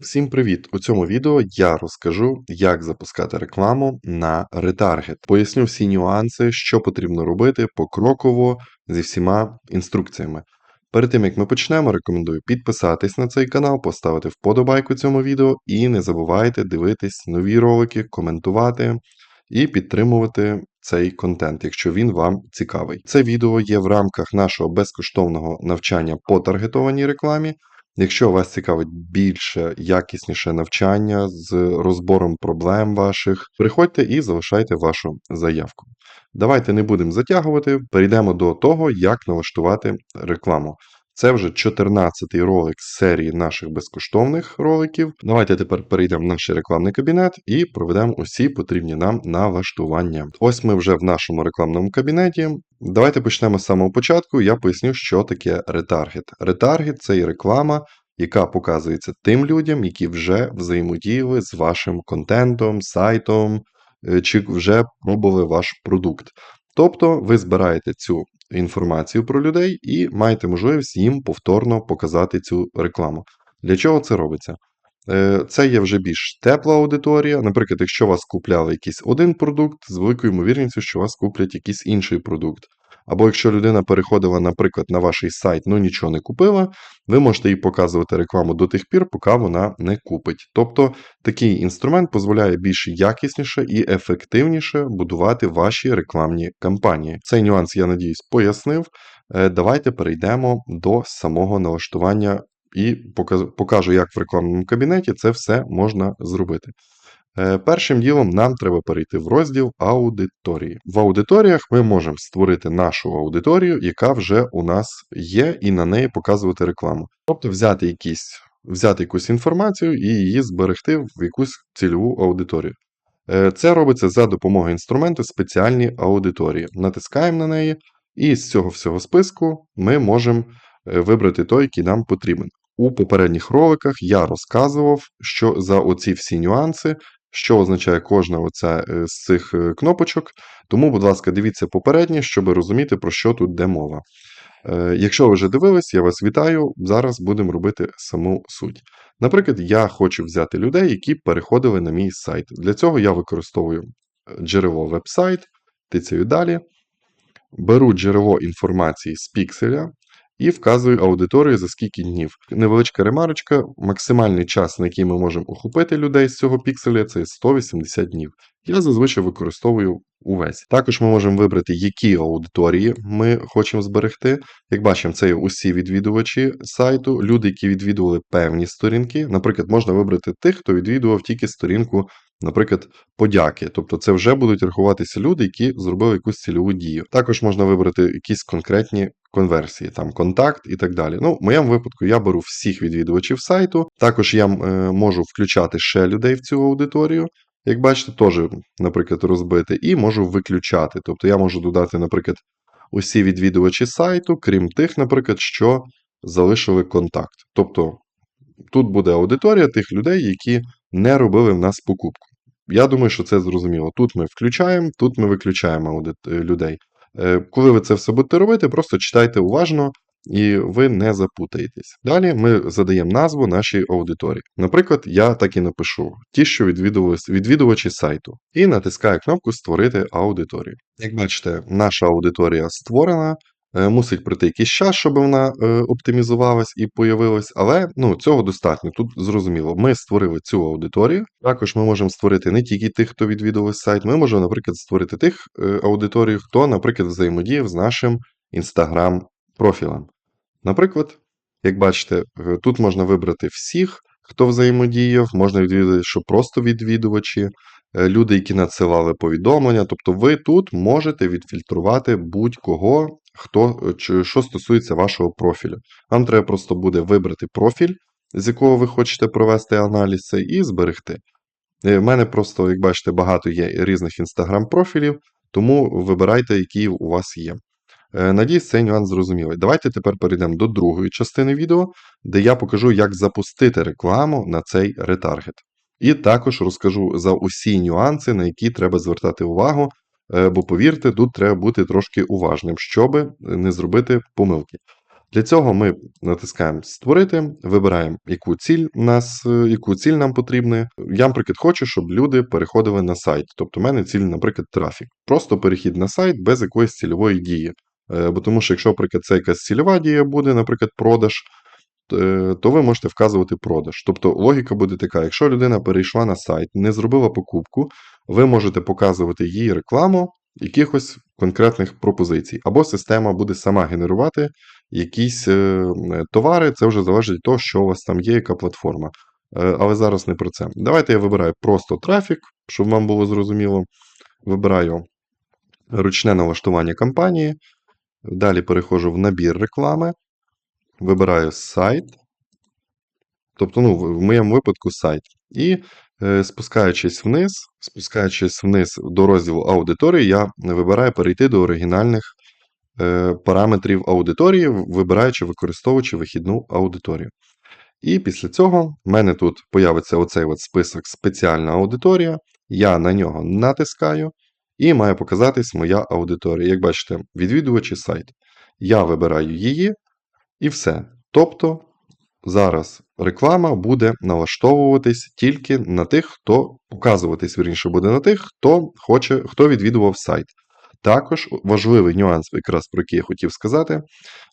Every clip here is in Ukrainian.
Всім привіт! У цьому відео я розкажу, як запускати рекламу на ретаргет. Поясню всі нюанси, що потрібно робити покроково зі всіма інструкціями. Перед тим як ми почнемо, рекомендую підписатись на цей канал, поставити вподобайку цьому відео і не забувайте дивитись нові ролики, коментувати і підтримувати цей контент, якщо він вам цікавий. Це відео є в рамках нашого безкоштовного навчання по таргетованій рекламі. Якщо вас цікавить більше якісніше навчання з розбором проблем ваших, приходьте і залишайте вашу заявку. Давайте не будемо затягувати, перейдемо до того, як налаштувати рекламу. Це вже 14-й ролик з серії наших безкоштовних роликів. Давайте тепер перейдемо в наш рекламний кабінет і проведемо усі потрібні нам налаштування. Ось ми вже в нашому рекламному кабінеті. Давайте почнемо з самого початку. Я поясню, що таке ретаргет. Ретаргет це і реклама, яка показується тим людям, які вже взаємодіяли з вашим контентом, сайтом е, чи вже пробували ваш продукт. Тобто ви збираєте цю інформацію про людей і маєте можливість їм повторно показати цю рекламу. Для чого це робиться? Е, Це є вже більш тепла аудиторія. Наприклад, якщо вас купляли якийсь один продукт, з великою ймовірністю, що вас куплять якийсь інший продукт. Або якщо людина переходила, наприклад, на ваш сайт, ну нічого не купила, ви можете їй показувати рекламу до тих пір, поки вона не купить. Тобто такий інструмент дозволяє більш якісніше і ефективніше будувати ваші рекламні кампанії. Цей нюанс, я надіюсь, пояснив. Е, Давайте перейдемо до самого налаштування і покажу, як в рекламному кабінеті це все можна зробити. Е, першим ділом нам треба перейти в розділ аудиторії. В аудиторіях ми можемо створити нашу аудиторію, яка вже у нас є, і на неї показувати рекламу. Тобто взяти якісь, взяти якусь інформацію і її зберегти в якусь цільову аудиторію. Е, це робиться за допомогою інструменту спеціальні аудиторії. Натискаємо на неї, і з цього всього списку ми можемо е, вибрати той, який нам потрібен. У попередніх роликах я розказував, що за оці всі нюанси що означає кожна оця е, з цих е, кнопочок. Тому, будь ласка, дивіться попереднє, щоб розуміти, про що тут де мова. Е, якщо ви вже дивились, я вас вітаю. Зараз будемо робити саму суть. Наприклад, я хочу взяти людей, які переходили на мій сайт. Для цього я використовую джерело веб-сайт, тицяю далі. Беру джерело інформації з пікселя, і вказую аудиторію за скільки днів. Невеличка ремарочка, максимальний час, на який ми можемо охопити людей з цього пікселя, це 180 днів. Я зазвичай використовую увесь. Також ми можемо вибрати, які аудиторії ми хочемо зберегти. Як бачимо, це є усі відвідувачі сайту, люди, які відвідували певні сторінки. Наприклад, можна вибрати тих, хто відвідував тільки сторінку, наприклад, подяки. Тобто це вже будуть рахуватися люди, які зробили якусь цільову дію. Також можна вибрати якісь конкретні конверсії, там контакт і так далі. Ну, в моєму випадку я беру всіх відвідувачів сайту. Також я е, можу включати ще людей в цю аудиторію. Як бачите, теж, наприклад, розбити, і можу виключати. Тобто я можу додати, наприклад, усі відвідувачі сайту, крім тих, наприклад, що залишили контакт. Тобто тут буде аудиторія тих людей, які не робили в нас покупку. Я думаю, що це зрозуміло. Тут ми включаємо, тут ми виключаємо людей. Е, коли ви це все будете робити, просто читайте уважно і ви не запутаєтесь. Далі ми задаємо назву нашій аудиторії. Наприклад, я так і напишу: ті, що відвідувачі сайту, і натискаю кнопку Створити аудиторію. Як бачите, наша аудиторія створена. Е, мусить пройти якийсь час, щоб вона е, оптимізувалась і появилась, але ну, цього достатньо. Тут зрозуміло, ми створили цю аудиторію. Також ми можемо створити не тільки тих, хто відвідував сайт, ми можемо, наприклад, створити тих е, аудиторій, хто, наприклад, взаємодіяв з нашим інстаграм-профілем. Наприклад, як бачите, тут можна вибрати всіх, хто взаємодіяв, можна відвідати, що просто відвідувачі. Люди, які надсилали повідомлення, тобто ви тут можете відфільтрувати будь-кого, хто, е, що стосується вашого профілю. Вам треба просто буде вибрати профіль, з якого ви хочете провести аналіз і зберегти. У е, мене просто, як бачите, багато є різних інстаграм-профілів, тому вибирайте, які у вас є. Е, надіюсь, цей нюанс зрозумілий. Давайте тепер перейдемо до другої частини відео, де я покажу, як запустити рекламу на цей ретаргет. І також розкажу за усі нюанси, на які треба звертати увагу Е, бо повірте, тут треба бути трошки уважним, щоб не зробити помилки. Для цього ми натискаємо Створити, вибираємо, яку ціль, нас, е, яку ціль нам потрібна. Я, наприклад, хочу, щоб люди переходили на сайт. Тобто, в мене ціль, наприклад, трафік. Просто перехід на сайт без якоїсь цільової дії. Е, Бо тому що, якщо, наприклад, це якась цільова дія буде, наприклад, продаж, е, то ви можете вказувати продаж. Тобто логіка буде така: якщо людина перейшла на сайт, не зробила покупку, ви можете показувати їй рекламу якихось конкретних пропозицій, або система буде сама генерувати якісь е, товари, це вже залежить від того, що у вас там є, яка платформа. Але зараз не про це. Давайте я вибираю просто трафік, щоб вам було зрозуміло. Вибираю ручне налаштування кампанії. Далі переходжу в набір реклами, вибираю сайт. Тобто, ну, в моєму випадку сайт. І е, спускаючись вниз, спускаючись вниз до розділу аудиторії, я вибираю перейти до оригінальних е, параметрів аудиторії, вибираючи, використовуючи вихідну аудиторію. І після цього в мене тут появиться оцей от список спеціальна аудиторія. Я на нього натискаю, і має показатись моя аудиторія. Як бачите, відвідувачі сайт. Я вибираю її, і все. Тобто зараз реклама буде налаштовуватись тільки на тих, хто показуватись вірніше буде на тих, хто хоче, хто відвідував сайт. Також важливий нюанс, якраз про який я хотів сказати,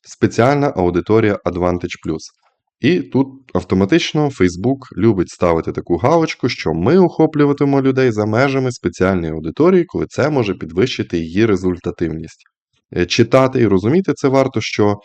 спеціальна аудиторія Advantage Plus. І тут автоматично Facebook любить ставити таку галочку, що ми охоплюватимемо людей за межами спеціальної аудиторії, коли це може підвищити її результативність. Е, Читати і розуміти це варто, що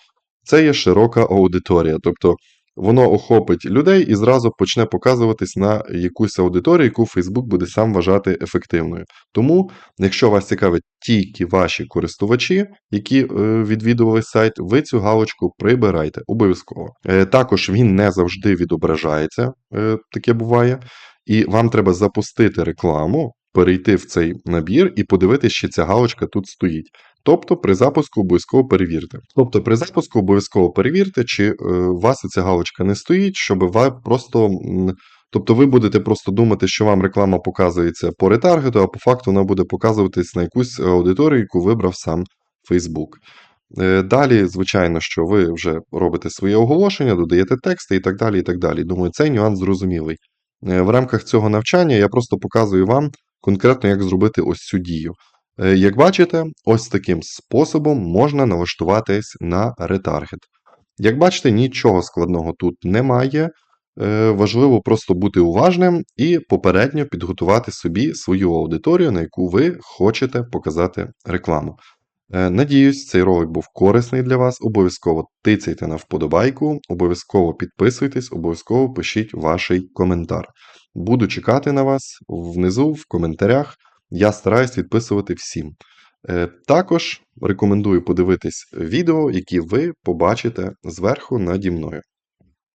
це є широка аудиторія. Тобто воно охопить людей і зразу почне показуватись на якусь аудиторію, яку Facebook буде сам вважати ефективною. Тому, якщо вас цікавить тільки ваші користувачі, які е, відвідували сайт, ви цю галочку прибирайте обов'язково. Е, Також він не завжди відображається, е, таке буває, і вам треба запустити рекламу. Перейти в цей набір і подивитися, чи ця галочка тут стоїть. Тобто при запуску обов'язково перевірте. Тобто при запуску обов'язково перевірте, чи е, у вас ця галочка не стоїть, щоб ви просто. Тобто ви будете просто думати, що вам реклама показується по ретаргету, а по факту вона буде показуватись на якусь аудиторію, яку вибрав сам Facebook. Е, Далі, звичайно, що ви вже робите своє оголошення, додаєте тексти і так далі. і так далі. Думаю, цей нюанс зрозумілий. Е, В рамках цього навчання я просто показую вам конкретно, як зробити ось цю дію. Е, Як бачите, ось таким способом можна налаштуватись на ретаргет. Як бачите, нічого складного тут немає. Е, Важливо просто бути уважним і попередньо підготувати собі свою аудиторію, на яку ви хочете показати рекламу. Е, Надіюсь, цей ролик був корисний для вас. Обов'язково тицяйте на вподобайку, обов'язково підписуйтесь, обов'язково пишіть ваш коментар. Буду чекати на вас внизу в коментарях. Я стараюсь відписувати всім. Е, Також рекомендую подивитись відео, які ви побачите зверху наді мною.